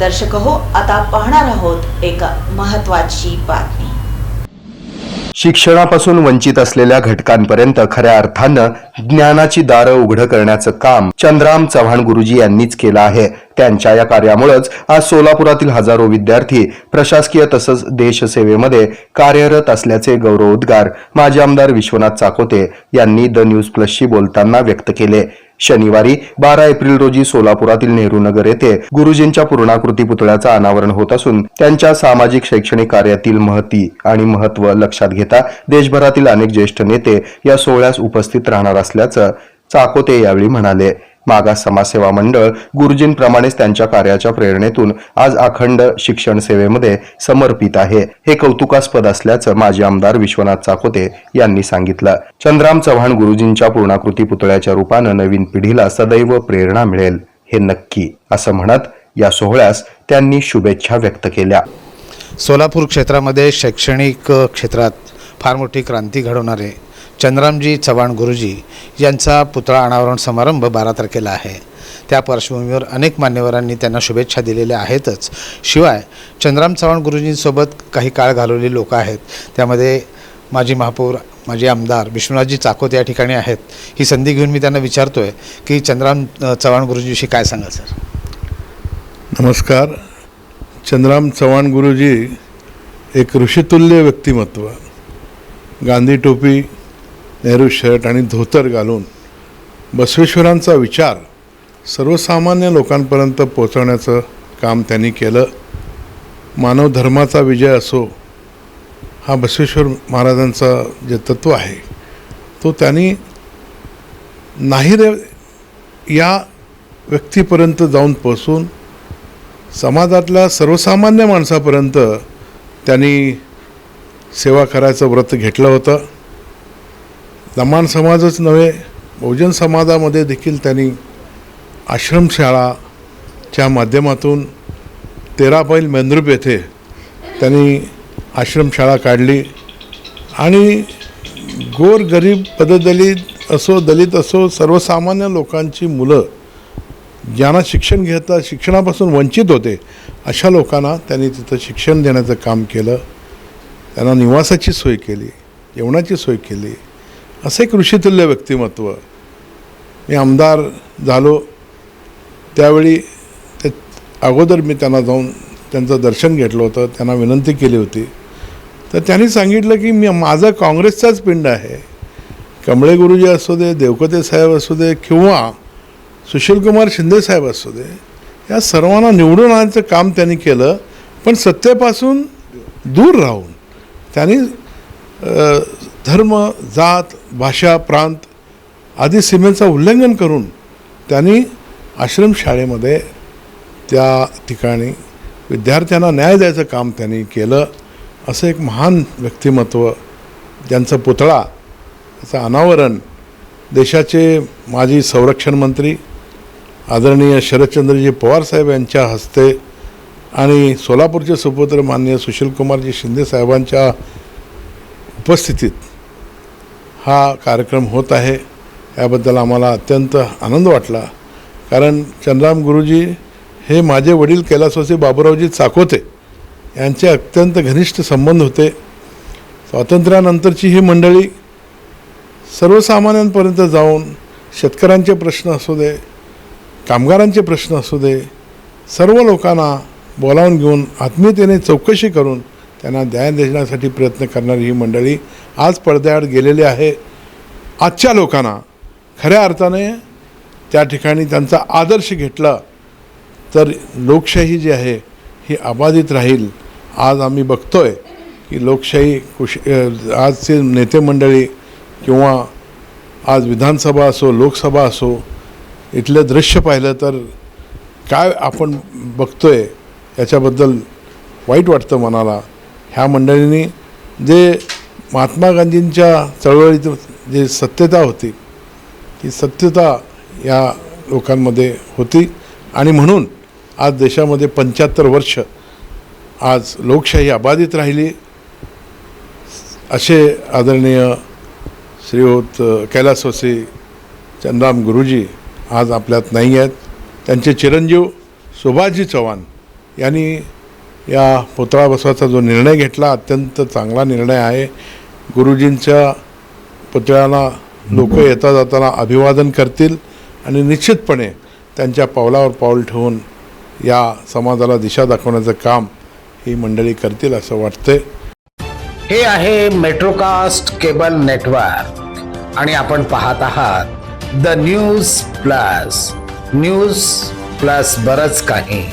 दर्शक हो आता पाहणार आहोत एक महत्वाची बातमी. शिक्षणापासून वंचित असलेल्या घटकांपर्यंत खऱ्या अर्थानं ज्ञानाची दारं उघडं करण्याचं काम चंद्राम चव्हाण गुरुजी यांनीच केलं आहे. त्यांच्या या कार्यामुळेच आज सोलापुरातील हजारो विद्यार्थी प्रशासकीय तसंच देशसेवेमध्ये कार्यरत असल्याचे गौरवोद्गार माजी आमदार विश्वनाथ चाकोते यांनी द न्यूज प्लसशी बोलताना व्यक्त केले. शनिवारी बारा एप्रिल रोजी सोलापुरातील नेहरू नगर येथे गुरुजींच्या पूर्णाकृती पुतळ्याचं अनावरण होत असून त्यांच्या सामाजिक शैक्षणिक कार्यातील महती आणि महत्त्व लक्षात घेता देशभरातील अनेक ज्येष्ठ नेते या सोहळ्यास उपस्थित राहणार असल्याचं चाकोते यावेळी म्हणाले. मागास समाजसेवा मंडळ गुरुजींप्रमाणेच त्यांच्या कार्याच्या प्रेरणेतून आज अखंड शिक्षण सेवेमध्ये समर्पित आहे. हे कौतुकास्पद असल्याचं माजी आमदार विश्वनाथ चाकोते यांनी सांगितलं. चंद्राम चव्हाण गुरुजींच्या पूर्णाकृती पुतळ्याच्या रूपानं नवीन पिढीला सदैव प्रेरणा मिळेल हे नक्की असं म्हणत या सोहळ्यास त्यांनी शुभेच्छा व्यक्त केल्या. सोलापूर क्षेत्रामध्ये शैक्षणिक क्षेत्रात फार मोठी क्रांती घडवणारे चंद्रामजी चव्हाण गुरुजी यांचा पुतळा अनावरण समारंभ बारा तारखेला आहे. त्या पार्श्वभूमीवर अनेक मान्यवरांनी त्यांना शुभेच्छा दिलेल्या आहेतच. शिवाय चंद्राम चव्हाण गुरुजींसोबत काही काळ घालवलेली लोक आहेत. त्यामध्ये माजी महापौर माजी आमदार विश्वनाथजी चाकोत या ठिकाणी आहेत. ही संधी घेऊन मी त्यांना विचारतो आहे की चंद्राम चव्हाण गुरुजीविषयी काय सांगाल सर? नमस्कार. चंद्राम चव्हाण गुरुजी एक ऋषितुल्य व्यक्तिमत्व. गांधी टोपी नेहरू शर्ट आणि धोतर घालून बसवेश्वरांचा विचार सर्वसामान्य लोकांपर्यंत पोचवण्याचं काम त्यांनी केलं. मानव धर्माचा विजय असो हा बसवेश्वर महाराजांचा जे तत्व आहे तो त्यांनी नाही रे या व्यक्तीपर्यंत जाऊन पोचून समाजातल्या सर्वसामान्य माणसापर्यंत त्यांनी सेवा करायचं व्रत घेतलं होतं. लमाण समाजच नव्हे बहुजन समाजामध्ये देखील त्यांनी आश्रमशाळाच्या माध्यमातून तेरा पैल मेंद्रुप येथे त्यांनी आश्रमशाळा काढली. आणि गोर गरीब पददलित असो दलित असो सर्वसामान्य लोकांची मुलं ज्यांना शिक्षण घेता शिक्षणापासून वंचित होते अशा लोकांना त्यांनी तिथं शिक्षण देण्याचं काम केलं. त्यांना निवासाची सोय केली जेवणाची सोय केली. असं एक ऋषितुल्य व्यक्तिमत्व. मी आमदार झालो. त्यावेळी ते अगोदर मी त्यांना जाऊन त्यांचं दर्शन घेतलं होतं. त्यांना विनंती केली होती. तर त्यांनी सांगितलं की मी माझा काँग्रेसचाच पिंड आहे. कमळे गुरुजी असू दे देवकते साहेब असू दे किंवा सुशीलकुमार शिंदेसाहेब असू दे या सर्वांना निवडून आणायचं काम त्यांनी केलं. पण सत्तेपासून दूर राहून त्यांनी धर्म जात भाषा प्रांत आदी सीमेचं उल्लंघन करून त्यांनी आश्रमशाळेमध्ये त्या ठिकाणी विद्यार्थ्यांना न्याय द्यायचं काम त्यांनी केलं असं एक महान व्यक्तिमत्व ज्यांचा पुतळा त्याचं अनावरण देशाचे माजी संरक्षण मंत्री आदरणीय शरदचंद्रजी पवार साहेब यांच्या हस्ते आणि सोलापूरचे सुपुत्र माननीय सुशीलकुमारजी शिंदे साहेबांच्या उपस्थितीत हा कार्यक्रम होत आहे याबद्दल आम्हाला अत्यंत आनंद वाटला. कारण चंद्राम गुरुजी हे माझे वडील कैलासवासी बाबूरावजी चाकोते यांचे अत्यंत घनिष्ठ संबंध होते. स्वातंत्र्यानंतरची ही मंडळी सर्वसामान्यांपर्यंत जाऊन शेतकऱ्यांचे प्रश्न असू दे कामगारांचे प्रश्न असू दे सर्व लोकांना बोलावून घेऊन आत्मीयतेने चौकशी करून त्यांना न्याय देण्यासाठी प्रयत्न करणारी ही मंडळी आज पडद्याआड गेलेले आहे. आजच्या लोकांना खऱ्या अर्थाने त्या ठिकाणी त्यांचा आदर्श घेतला तर लोकशाही जी आहे ही अबाधित राहील. आज आम्ही बघतो आहे की लोकशाही कुश आजचे नेते मंडळी किंवा आज विधानसभा असो लोकसभा असो इथलं दृश्य पाहिलं तर काय आपण बघतो आहे याच्याबद्दल वाईट वाटतं मनाला. ह्या मंडळींनी जे महात्मा गांधींच्या चळवळीत जे सत्यता होती ती सत्यता या लोकांमध्ये होती. आणि म्हणून आज देशामध्ये पंच्याहत्तर वर्ष आज लोकशाही अबाधित राहिली. असे आदरणीय श्रीयुत कैलासवासी चंद्राम गुरुजी आज आपल्यात नाही आहेत त्यांचे चिरंजीव सुभाषजी चव्हाण यांनी या पुतळा बसवायचा जो निर्णय घेतला अत्यंत चांगला निर्णय आहे. गुरुजींच्या पुतळ्याला लोक येता जाताना अभिवादन करतील आणि निश्चितपणे त्यांच्या पावलावर पाऊल ठेवून या समाजाला दिशा दाखवण्याचं काम ही मंडळी करतील असं वाटतंय. हे आहे मेट्रोकास्ट केबल नेटवर्क आणि आपण पाहत आहात the news plus news plus बरंच काही.